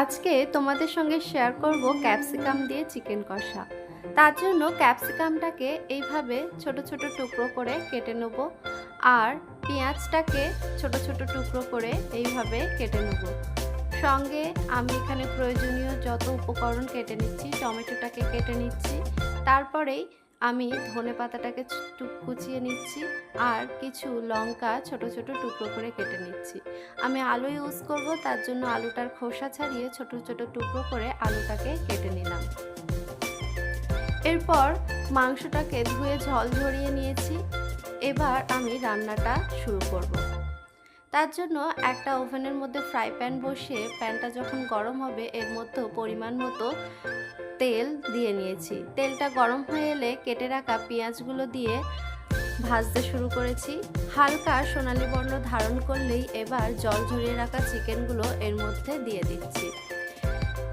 আজকে তোমাদের সঙ্গে শেয়ার করব ক্যাপসিকাম দিয়ে চিকেন কষা। তার জন্য ক্যাপসিকামটাকে এইভাবে ছোট ছোট টুকরো করে কেটে নেব আর পেঁয়াজটাকে ছোট ছোট টুকরো করে এইভাবে কেটে নেব। সঙ্গে আমি এখানে প্রয়োজনীয় যত উপকরণ কেটে নিচ্ছি, টমেটোটাকে কেটে নিচ্ছি। তারপরেই আমি ধনে পাতাটাকে টুক- কুচিয়ে নিচ্ছি আর কিছু লঙ্কা ছোট ছোট টুকরো করে কেটে নিচ্ছি। আমি আলু ইউজ করব, তার জন্য আলুটার খোসা ছাড়িয়ে ছোট ছোট টুকরো করে আলুটাকে কেটে নিলাম। এরপর মাংসটাকে ধুয়ে ঝল ঝরিয়ে নিয়েছি। এবার আমি রান্নাটা শুরু করব। তার জন্য একটা ওভেনের মধ্যে ফ্রাই প্যান বসিয়ে প্যানটা যখন গরম হবে, এর মধ্যে পরিমাণ মতো তেল দিয়ে নিয়েছি। তেলটা গরম হয়ে এলে কেটে রাখা পেঁয়াজগুলো দিয়ে ভাজতে শুরু করেছি। হালকা সোনালি বর্ণ ধারণ করলেই এবার জল ঝরিয়ে রাখা চিকেনগুলো এর মধ্যে দিয়ে দিচ্ছি।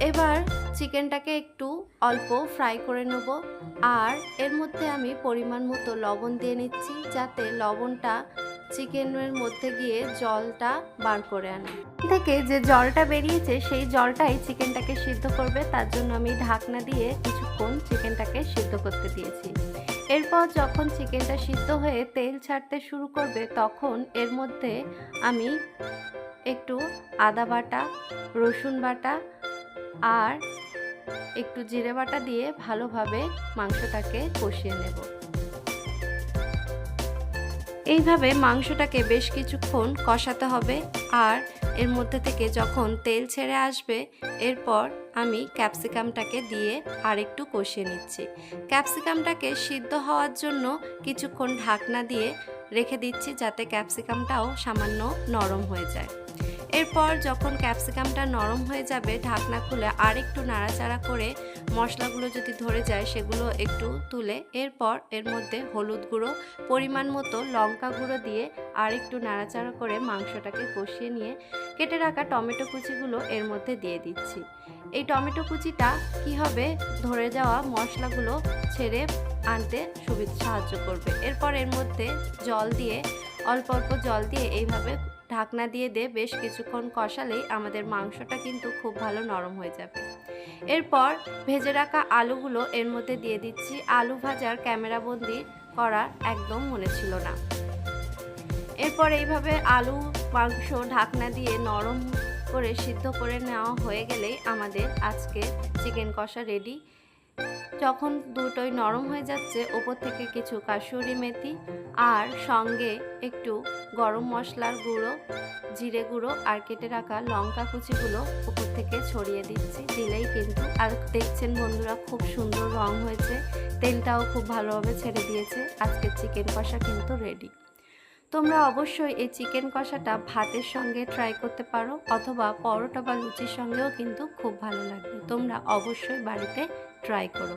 এবার চিকেনটাকে একটু অল্প ফ্রাই করে নেব। আর এর মধ্যে আমি পরিমাণ মতো লবণ দিয়ে নিচ্ছি, যাতে লবণটা চিকেনের মধ্যে গিয়ে জলটা বার করে আনে। থেকে যে জলটা বেরিয়েছে, সেই জলটাই চিকেনটাকে সিদ্ধ করবে। তার জন্য আমি ঢাকনা দিয়ে কিছুক্ষণ চিকেনটাকে সিদ্ধ করতে দিয়েছি। এরপর যখন চিকেনটা সিদ্ধ হয়ে তেল ছাড়তে শুরু করবে, তখন এর মধ্যে আমি একটু আদা বাটা, রসুন বাটা আর একটু জিরে বাটা দিয়ে ভালোভাবে মাংসটাকে কষিয়ে নেব। এইভাবে মাংসটাকে বেশ কিছুক্ষণ কষাতে হবে আর এর মধ্যে থেকে যখন তেল ছেড়ে আসবে, এরপর আমি ক্যাপসিকামটাকে দিয়ে আরেকটু কষিয়ে নিচ্ছি। ক্যাপসিকামটাকে সিদ্ধ হওয়ার জন্য কিছুক্ষণ ঢাকনা দিয়ে রেখে দিচ্ছি যাতে ক্যাপসিকামটাও সামান্য নরম হয়ে যায়। এরপর যখন ক্যাপসিকামটা নরম হয়ে যাবে, ঢাকনা খুলে আর একটু নাড়াচাড়া করে মশলাগুলো যদি ধরে যায়, সেগুলো একটু তুলে এরপর এর মধ্যে হলুদ গুঁড়ো, পরিমাণ মতো লঙ্কা গুঁড়ো দিয়ে আর একটু নাড়াচাড়া করে মাংসটাকে কষিয়ে নিয়ে কেটে রাখা টমেটো কুচিগুলো এর মধ্যে দিয়ে দিচ্ছি। এই টমেটো কুচিটা কি হবে ধরে যাওয়া মশলাগুলো ছেড়ে আনতে সুবিধা সাহায্য করবে? এরপর এর মধ্যে জল দিয়ে, অল্প অল্প জল দিয়ে এইভাবে ঢাকনা দিয়ে দিয়ে বেশ কিছুক্ষণ কষালেই আমাদের মাংসটা কিন্তু খুব ভালো নরম হয়ে যাবে। এরপর ভেজে রাখা আলুগুলো এর মধ্যে দিয়ে দিচ্ছি। আলু ভাজার ক্যামেরাবন্দি করার একদম মনে ছিল না। এরপর এইভাবে আলু, মাংস, ঢাকনা দিয়ে নরম করে সিদ্ধ করে নেওয়া হয়ে গেলেই আমাদের আজকে চিকেন কষা রেডি। যখন দুটোই নরম হয়ে যাচ্ছে। ওপর থেকে কিছু কাসুরি মেথি আর সঙ্গে একটু গরম মশলার গুঁড়ো, জিরে গুঁড়ো আর কেটে রাখা লঙ্কা কুচিগুলো উপর থেকে ছড়িয়ে দিচ্ছি। দিলেই কিন্তু আর দেখছেন বন্ধুরা, খুব সুন্দর রং হয়েছে। তেলটাও খুব ভালোভাবে ছেড়ে দিয়েছে। আজকের চিকেন কষা কিন্তু রেডি তোমরা অবশ্যই এই চিকেন কষাটা ভাতের সঙ্গে ট্রাই করতে পারো, অথবা পরোটা বা লুচির সঙ্গেও কিন্তু খুব ভালো লাগবে। তোমরা অবশ্যই বাড়িতে ট্রাই করো।